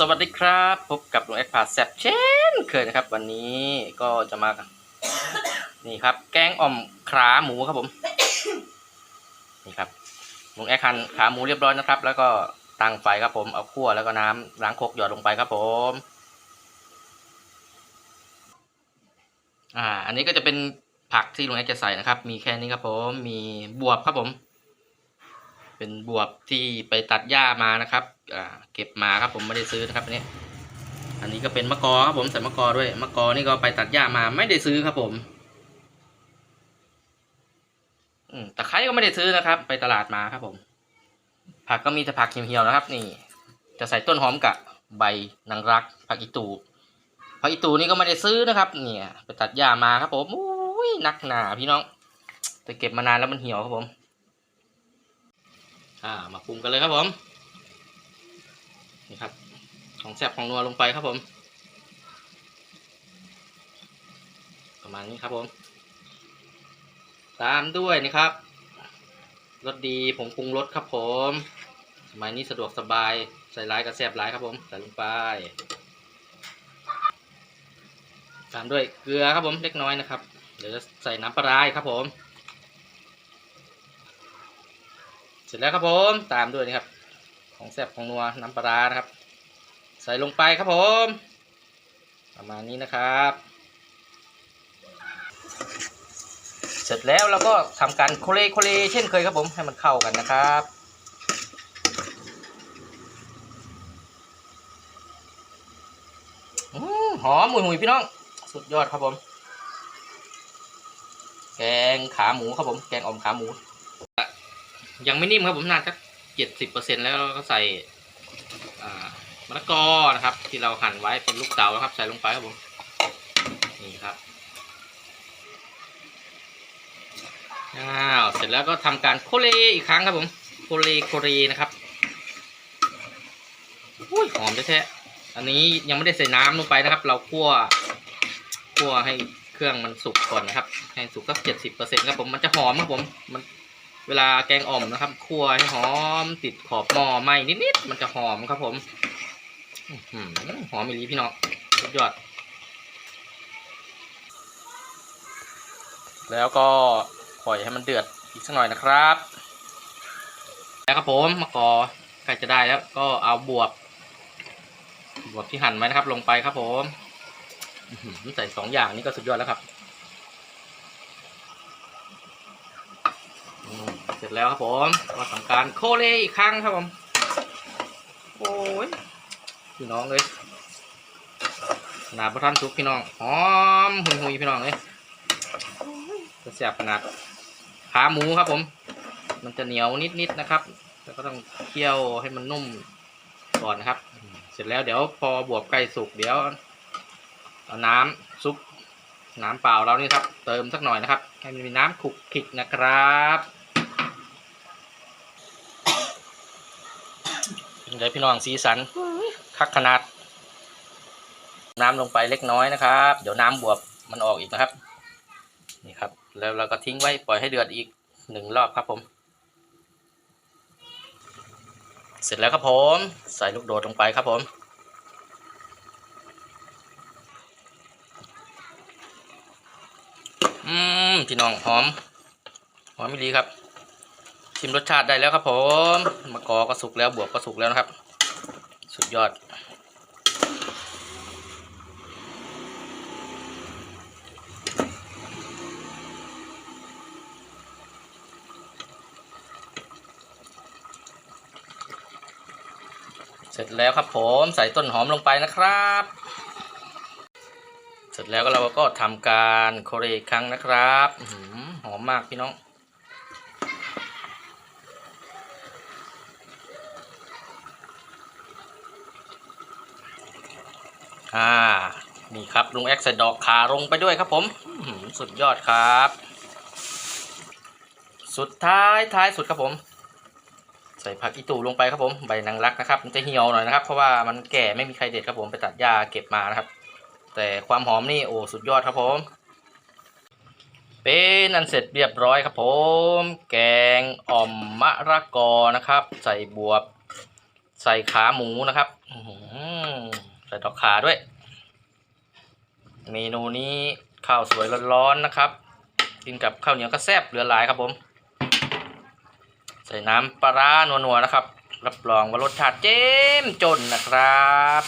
สวัสดีครับ พบกับลุงแอคพาแซบเช่นเคยนะครับ วันนี้ก็จะมานี่ครับ แกงอ่อมขาหมูครับผม นี่ครับลุงแอคหั่นขาหมูเรียบร้อยนะครับ แล้วก็ตั้งไฟครับผมเอาคั่วแล้วก็น้ำล้างโคกหยอดลงไปครับผม อ่า อันนี้ก็จะเป็นผักที่ลุงแอคจะใส่นะครับ มีแค่นี้ครับผม มีบวบครับผม เป็นบวบที่ไปตัดหญ้ามานะครับเก็บมาครับผมไม่ได้ซื้อนะครับอันนี้ อันนี้ก็เป็นมะกอครับผมใส่มะกอด้วยมะกอนี่ก็ไปตัดหญ้ามาไม่ได้ซื้อครับผมอืมตะไคร้ก็ไม่ได้ซื้อนะครับ ไปตลาดมาครับผม ผักก็มีแต่ผักเหี่ยวๆนะครับ นี่ จะใส่ต้นหอมกับใบนางรัก ผักอีตูผักอีตูนี่ก็ไม่ได้ซื้อนะครับ เนี่ย ไปตัดหญ้ามาครับผมอุ้ยนักหนาพี่น้องแต่เก็บมานานแล้วมันเหี่ยวครับผม อ่ามาปรุงกันเลยครับผมนี่ครับ ของแซ่บของนัวลงไปครับผม ประมาณนี้ครับผม ตามด้วยนะครับรสดีผงปรุงรสครับผม สมัยนี้สะดวกสบายใส่ร้ายกับแซ่บร้ายครับผมใส่ลงไปตามด้วยเกลือครับผมเล็กน้อยนะครับเดี๋ยวจะใส่น้ำปลาร้าครับผม เสร็จแล้วครับผมตามด้วยนี่ครับ ของแซ่บของนัวน้ำปลาร้านะครับ ใส่ลงไปครับผม ประมาณนี้นะครับ เสร็จแล้วเราก็ทำการโคเลโคเลเช่นเคยครับผมให้มันเข้ากันนะครับอหอมหมุยหุยพี่น้อง สุดยอดครับผม แกงขาหมูครับผม แกงอ่อมขาหมู ยังไม่นิ่มครับผมน่าจะเจ็ดสิบเปอร์เซ็นแล้วก็ใส่มะละกอนะครับ ที่เราหั่นไว้เป็นลูกเต๋านะครับ ใส่ลงไปครับผมนี่ครับอ้าวเสร็จแล้วก็ทำการโคเลอีกครั้งครับผมโคเลโคเลนะครับอุ้ยหอมแท้ๆอันนี้ยังไม่ได้ใส่น้ำลงไปนะครับ เราคั่วคั่วให้เครื่องมันสุกก่อนนะครับ ให้สุกสักเจ็ดสิบเปอร์เซ็นครับผมมันจะหอมครับผมมัน เวลาแกงอ่อมนะครับคั่วให้หอมติดขอบหม้อไหมนิดๆมันจะหอมครับผมอื้อหือมอีลีพี่น้องสุดยอด แล้วก็ปล่อยให้มันเดือดอีกสักหน่อยนะครับ แล้วครับผมมะกอใกล้จะได้แล้วก็เอาบวบบวบที่หั่นไว้นะครับ ลงไปครับผมใส่สองอย่างนี้ก็สุดยอดแล้วครับ อืม เสร็จแล้วครับผมก็ทำการโคเลอีกครั้งครับผม โอ้ยพี่น้องเลยขนาดประทันสุกพี่น้องหอมหุยหุยพี่น้องเลยจะเสียบขนาดขาหมูครับผม มันจะเหนียวนิดๆนะครับแล้วก็ต้องเคี่ยวให้มันนุ่มก่อนนะครับ เสร็จแล้วเดี๋ยวพอบวบใกล้สุกเดี๋ยวเอาน้ำซุปน้ำเปล่าเรานี่ครับ เติมสักหน่อยนะครับ ให้มันมีน้ำขุกขิกนะครับ เดี๋ยวพี่น้องสีสันคักขนาด น้ำลงไปเล็กน้อยนะครับ เดี๋ยวน้ำบวบมันออกอีกนะครับ นี่ครับ แล้วเราก็ทิ้งไว้ปล่อยให้เดือดอีกหนึ่งรอบครับผม เสร็จแล้วครับผม ใส่ลูกโดดลงไปครับผมอืมพี่น้องหอมหอมไม่ดีครับ ชิมรสชาติได้แล้วครับผมมะกอก็สุกแล้วบวบก็สุกแล้วนะครับ สุดยอด เสร็จแล้วครับผมใส่ต้นหอมลงไปนะครับ เสร็จแล้วก็เราก็ทำการโคเรอีกครั้งนะครับหอมมากพี่น้อง อ่า นี่ครับลุงแอ็กใส่ดอกขาลงไปด้วยครับผมสุดยอดครับ สุดท้ายท้ายสุดครับผม ใส่ผักอีตูลงไปครับผมใบนางรักนะครับ มันจะเหี่ยวหน่อยนะครับ เพราะว่ามันแก่ไม่มีใครเด็ดครับผมไปตัดหญ้าเก็บมานะครับ แต่ความหอมนี่โอ้สุดยอดครับผมเป็นอันเสร็จเรียบร้อยครับผม แกงอ่อมมะระกอนะครับ ใส่บวบ ใส่ขาหมูนะครับอื ใส่ดอกขาด้วย เมนูนี้ข้าวสวยร้อนๆนะครับ กินกับข้าวเหนียวก็แซ่บเหลือหลายครับผม ใส่น้ำปลาร้านัวๆนะครับ รับรองว่ารสชาติเจ้มจนนะครับ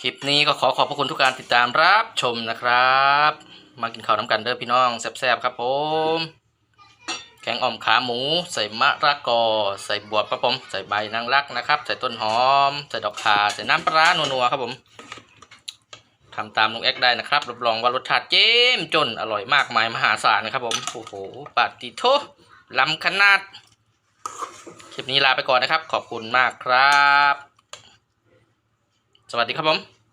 คลิปนี้ก็ขอขอบพระคุณทุกการติดตามรับชมนะครับ มากินข้าวน้ำกันเด้อพี่น้องแซ่บๆครับผมแกงอ่อมขาหมู ใส่มะระกอ ใส่บวบครับผม ใส่ใบนางรักนะครับ ใส่ต้นหอม ใส่ดอกข่าใส่น้ำปลาร้านัวๆครับผมทำตามลุงแอกได้นะครับรับรองว่ารสชาติเจ้มจนอร่อยมากมายมหาศาลนะครับผมโอ้โหปาติโทล้ำขนาดคลิปนี้ลาไปก่อนนะครับ ขอบคุณมากครับ สวัสดีครับผม